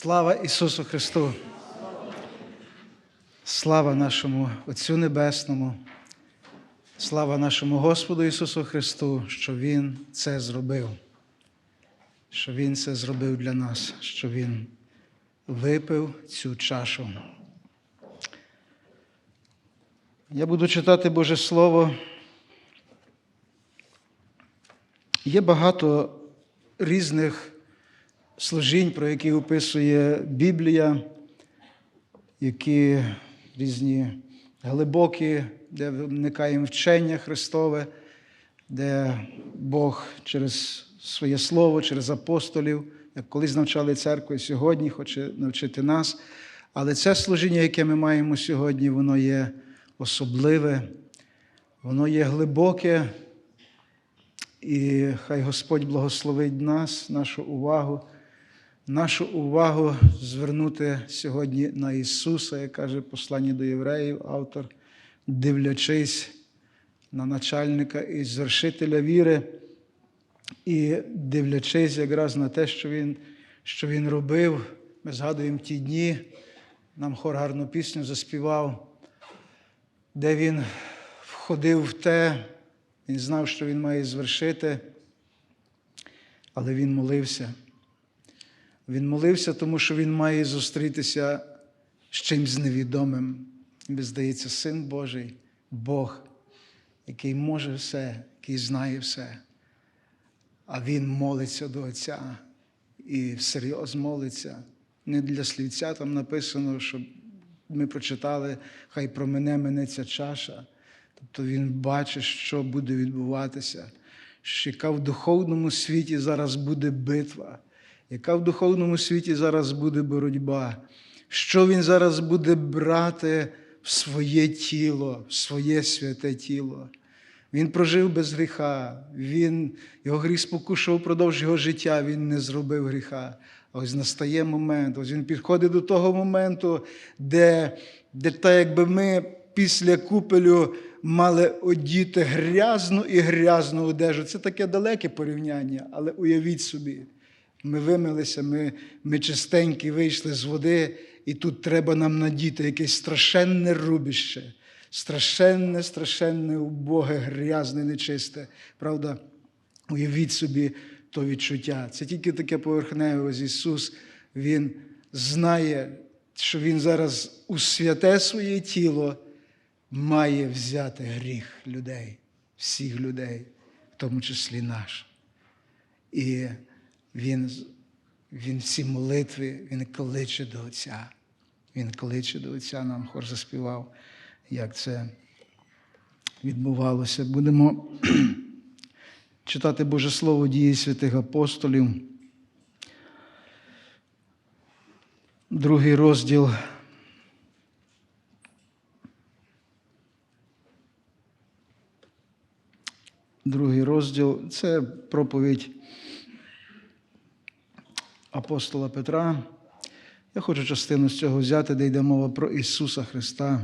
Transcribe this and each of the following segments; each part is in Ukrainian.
Слава Ісусу Христу! Слава нашому Отцю Небесному, слава нашому Господу Ісусу Христу, що Він це зробив, що Він це зробив для нас, що Він випив цю чашу. Я буду читати Боже Слово. Є багато різних служінь, про які описує Біблія, які різні глибокі, де виникає вчення Христове, де Бог через своє Слово, через апостолів, як колись навчали церкву, сьогодні хоче навчити нас. Але це служіння, яке ми маємо сьогодні, воно є особливе, воно є глибоке. І хай Господь благословить нас, нашу увагу, нашу увагу звернути сьогодні на Ісуса, як каже послання до євреїв, автор, дивлячись на начальника і звершителя віри, і дивлячись якраз на те, що Він, що він робив. Ми згадуємо ті дні, нам хор гарну пісню заспівав, де він входив в те. Він знав, що він має звершити, але він молився. Він молився, тому що він має зустрітися з чимсь невідомим. Він здається, Син Божий, Бог, який може все, який знає все. А Він молиться до Отця і всерйоз молиться. Не для слівця там написано, щоб ми прочитали, хай про мене мене ця чаша. Тобто він бачить, що буде відбуватися, що яка в духовному світі зараз буде битва, яка в духовному світі зараз буде боротьба, що він зараз буде брати в своє тіло, в своє святе тіло. Він прожив без гріха, він, його гріх спокушав впродовж його життя, він не зробив гріха. А ось настає момент, ось він підходить до того моменту, де, де так, якби ми після купелю мали одіти грязну і грязну одежу. Це таке далеке порівняння, але уявіть собі, ми вимилися, ми, ми чистенькі вийшли з води, і тут треба нам надіти якесь страшенне рубіще, страшенне, страшенне, убоге, грязне, нечисте. Правда, уявіть собі то відчуття. Це тільки таке поверхневе. Ось Ісус, Він знає, що Він зараз у святе своє тіло має взяти гріх людей, всіх людей, в тому числі наш. І Він, він всі молитви, Він кличе до Отця. Він кличе до Отця, нам хор заспівав, як це відбувалося. Будемо читати Боже Слово дії святих апостолів. Другий розділ. Другий розділ це проповідь апостола Петра. Я хочу частину з цього взяти, де йде мова про Ісуса Христа.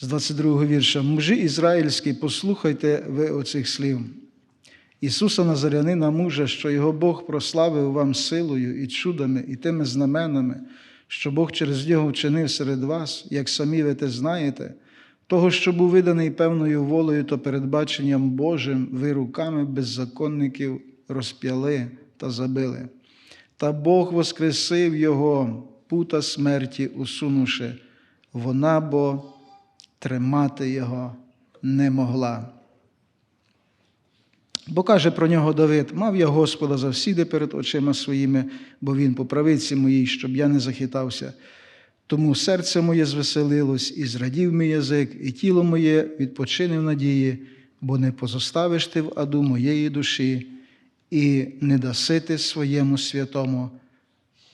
З 22 вірша. Мужі ізраїльські, послухайте ви оцих слів. Ісуса Назарянина, мужа, що його Бог прославив вам силою і чудами, і тими знаменами, що Бог через нього вчинив серед вас, як самі ви те знаєте, того, що був виданий певною волею та передбаченням Божим, ви руками беззаконників розп'яли та забили. Та Бог воскресив його, пута смерті усунувши, вона бо тримати його не могла. Бо каже про нього Давид: мав я Господа завсіди перед очима своїми, бо він по правиці моїй, щоб я не захитався. Тому серце моє звеселилось, і зрадів мій язик, і тіло моє відпочинив надії, бо не позоставиш ти в аду моєї душі, і не даси ти своєму святому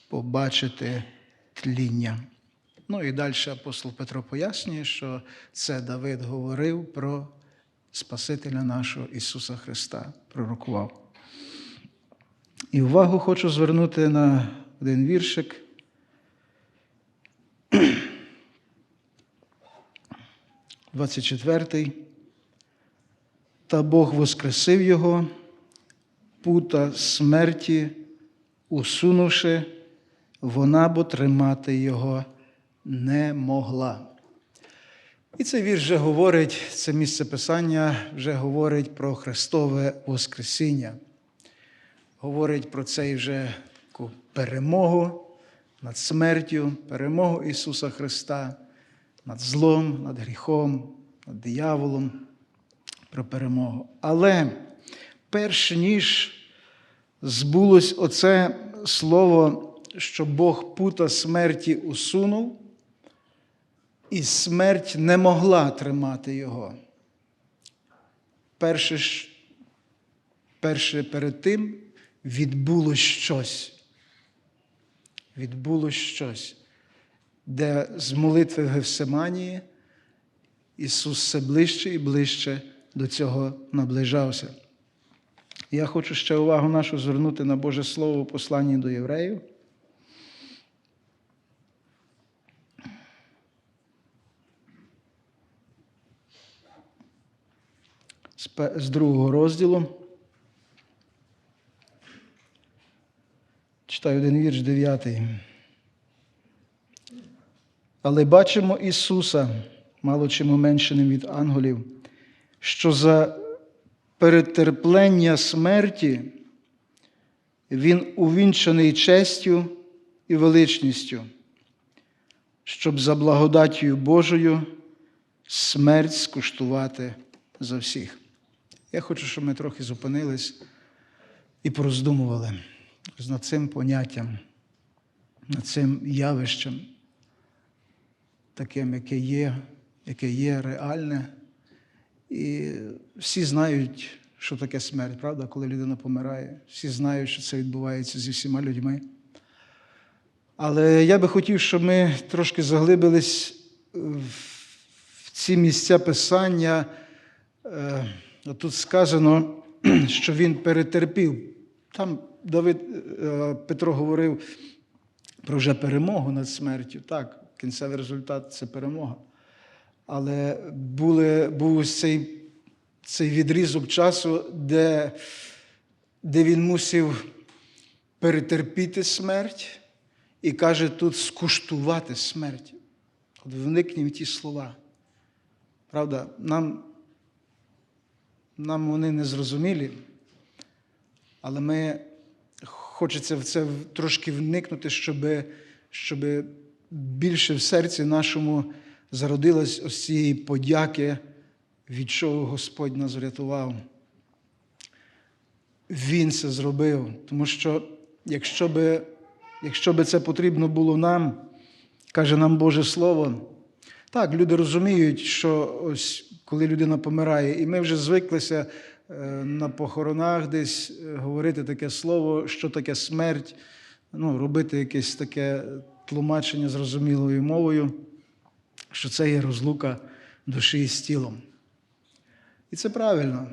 побачити тління. Ну і далі апостол Петро пояснює, що це Давид говорив про Спасителя нашого Ісуса Христа, пророкував. І увагу хочу звернути на один віршик. Двадцять четвертий. Та Бог воскресив його, пута смерті усунувши, вона бо тримати його не могла. І цей вірш вже говорить, це місце Писання вже говорить про Христове Воскресіння. Говорить про цей вже перемогу над смертю, перемогу Ісуса Христа, над злом, над гріхом, над дияволом, про перемогу. Але перш ніж збулось оце слово, що Бог пута смерті усунув, і смерть не могла тримати його. Перше, перше перед тим відбулось щось. Відбулось щось, де з молитви в Гефсиманії Ісус все ближче і ближче до цього наближався. Я хочу ще увагу нашу звернути на Боже Слово у посланні до євреїв. З другого розділу. Читаю один вірш, дев'ятий. Але бачимо Ісуса, мало чим уменшеним від ангелів, що за перетерплення смерті Він увінчаний честю і величністю, щоб за благодаттю Божою смерть скуштувати за всіх. Я хочу, щоб ми трохи зупинились і пороздумували над цим поняттям, над цим явищем, таким, яке є, яке є реальне. І всі знають, що таке смерть, правда, коли людина помирає. Всі знають, що це відбувається зі всіма людьми. Але я би хотів, щоб ми трошки заглибились в ці місця писання. Е, Тут сказано, що він перетерпів. Там Давид е, Петро говорив про вже перемогу над смертю. Так, кінцевий результат це перемога. Але були, був цей, цей відрізок часу, де, де він мусив перетерпіти смерть і каже тут скуштувати смерть. От вникніть в ті слова. Правда, нам, нам вони не зрозумілі, але ми хочеться в це трошки вникнути, щоб, щоб більше в серці нашому зародилась ось цієї подяки, від чого Господь нас врятував. Він це зробив, тому що якщо би, якщо би це потрібно було нам, каже нам Боже Слово, так, люди розуміють, що ось коли людина помирає, і ми вже звиклися е, на похоронах десь е, говорити таке слово, що таке смерть, ну, робити якесь таке тлумачення зрозумілою мовою, що це є розлука душі з тілом. І це правильно.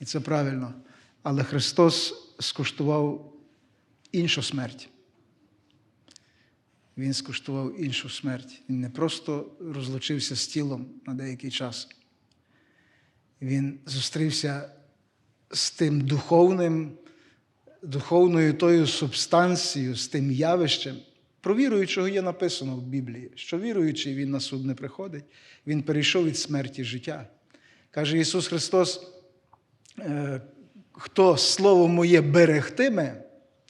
І це правильно. Але Христос скуштував іншу смерть. Він скуштував іншу смерть. Він не просто розлучився з тілом на деякий час. Він зустрівся з тим духовним, духовною тою субстанцією, з тим явищем. Про віруючого є написано в Біблії, що віруючий він на суд не приходить, він перейшов від смерті життя. Каже Ісус Христос, е, хто Слово моє берегтиме,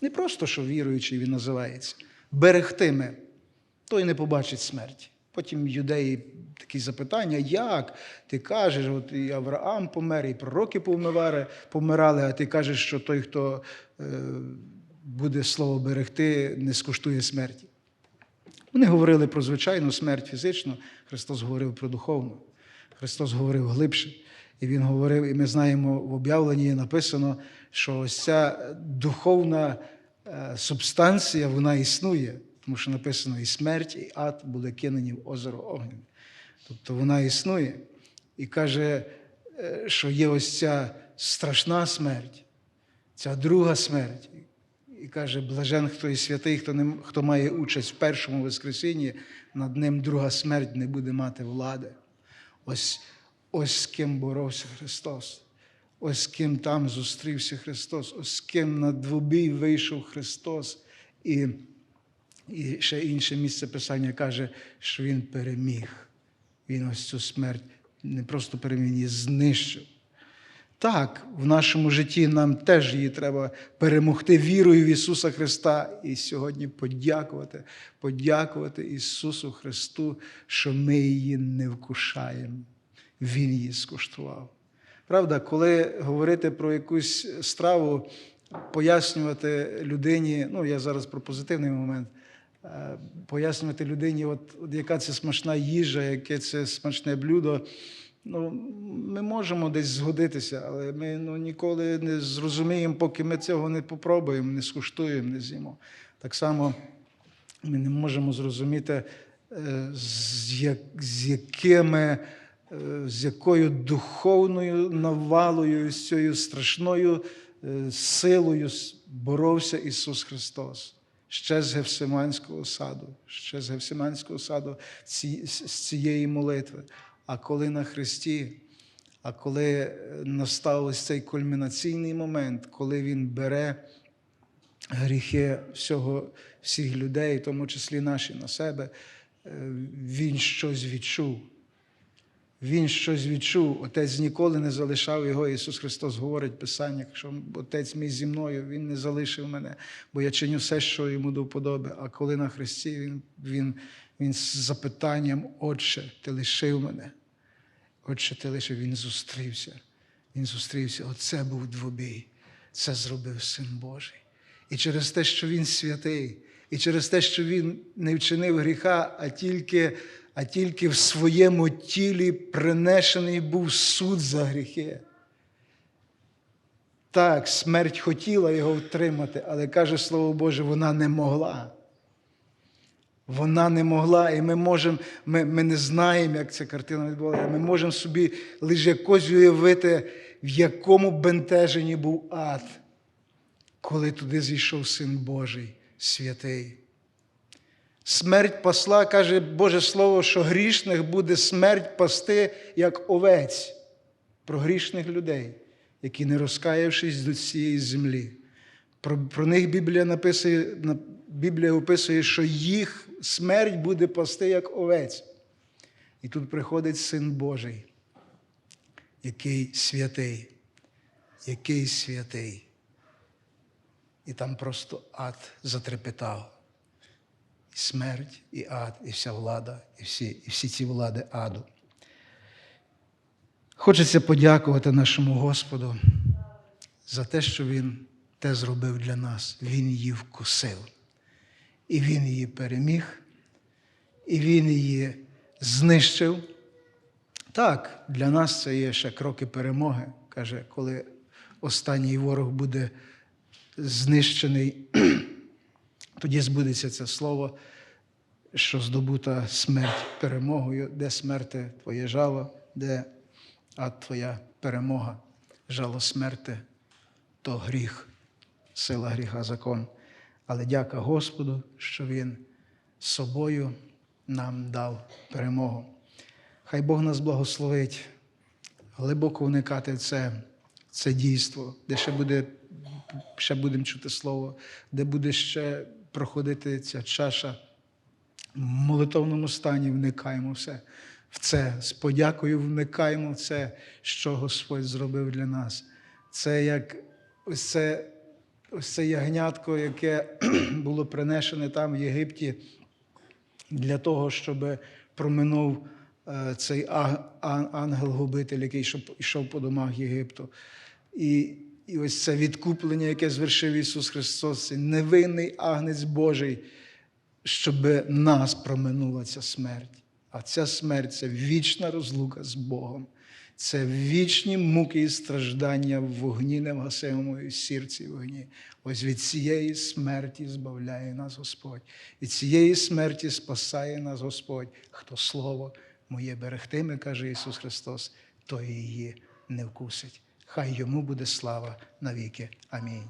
не просто що віруючий він називається, берегтиме, той не побачить смерті. Потім юдеї такі запитання, як ти кажеш, от і Авраам помер, і пророки помирали, а ти кажеш, що той, хто е, буде слово берегти, не скуштує смерті. Вони говорили про звичайну смерть фізичну, Христос говорив про духовну. Христос говорив глибше. І Він говорив, і ми знаємо, в об'явленні написано, що ось ця духовна е, субстанція, вона існує, тому що написано і смерть, і ад були кинені в озеро огнем. Тобто вона існує. І каже, е, що є ось ця страшна смерть, ця друга смерть. І каже, блажен, хто і святий, хто, не, хто має участь в першому Воскресінні, над ним друга смерть не буде мати влади. Ось, ось з ким боровся Христос. ось з ким там зустрівся Христос, ось з ким на двобій вийшов Христос. І, і ще інше місце Писання каже, що Він переміг. Він ось цю смерть не просто переміг, її знищив. Так, в нашому житті нам теж її треба перемогти вірою в Ісуса Христа і сьогодні подякувати, подякувати Ісусу Христу, що ми її не вкушаємо. Він її скуштував. Правда, коли говорити про якусь страву, пояснювати людині, ну я зараз про позитивний момент, е, пояснювати людині, от, от яка це смачна їжа, яке це смачне блюдо. Ну, ми можемо десь згодитися, але ми ну, ніколи не зрозуміємо, поки ми цього не попробуємо, не скуштуємо, не з'їмо. Так само ми не можемо зрозуміти, е, з, як, з якими, е, з якою духовною навалою, з цією страшною е, силою боровся Ісус Христос. Ще з Гефсиманського саду, ще з Гефсиманського саду з цієї молитви. А коли на Христі, а коли е, настав ось цей кульмінаційний момент, коли Він бере гріхи всього, всіх людей, в тому числі наші на себе, е, він щось відчув. Він щось відчув. Отець ніколи не залишав його. Ісус Христос говорить в Писанні, що Отець мій зі мною, Він не залишив мене, бо я чиню все, що йому до вподоби. А коли на Христі Він, він, він з запитанням, Отче, ти лишив мене. Отче, ти лишив, Він зустрівся. Він зустрівся. Оце був двобій. Це зробив Син Божий. І через те, що Він святий, і через те, що Він не вчинив гріха, а тільки, а тільки в своєму тілі принесений був суд за гріхи. Так, смерть хотіла його втримати, але каже Слово Боже, вона не могла. Вона не могла, і ми можемо, ми, ми не знаємо, як ця картина відбувалася. Ми можемо собі лише якось уявити, в якому бентеженні був ад, коли туди зійшов Син Божий, святий. Смерть пасла, каже Боже Слово, що грішних буде смерть пасти, як овець, про грішних людей, які, не розкаявшись до цієї землі. Про, про них Біблія написує, Біблія описує, що їх смерть буде пасти, як овець. І тут приходить Син Божий, який святий, який святий. І там просто ад затрепетав. І смерть, і ад, і вся влада, і всі, і всі ці влади аду. Хочеться подякувати нашому Господу за те, що Він те зробив для нас. Він її вкусив. І Він її переміг, і Він її знищив. Так, для нас це є ще кроки перемоги. Каже, коли останній ворог буде знищений, тоді збудеться це слово, що здобута смерть перемогою, де смерти твоє жало, де ад твоя перемога, жало смерти, то гріх, сила гріха, закон. Але дяка Господу, що Він собою нам дав перемогу. Хай Бог нас благословить глибоко вникати в це, це дійство, де ще буде, ще будемо чути слово, де буде ще проходити ця чаша. В молитовному стані вникаємо все в це. З подякою вникаємо в це, що Господь зробив для нас. Це як це, ось це ягнятко, яке було принесене там в Єгипті для того, щоб проминув е, цей ангел-губитель, який йшов, по домах Єгипту. І, і ось це відкуплення, яке звершив Ісус Христос, невинний агнець Божий, щоб нас проминула ця смерть. А ця смерть це вічна розлука з Богом. Це вічні муки і страждання в вогні невгасимому і сірці вогні. Ось від цієї смерті збавляє нас Господь. Від цієї смерті спасає нас Господь. Хто слово моє берегтиме, каже Ісус Христос, той її не вкусить. Хай йому буде слава навіки. Амінь.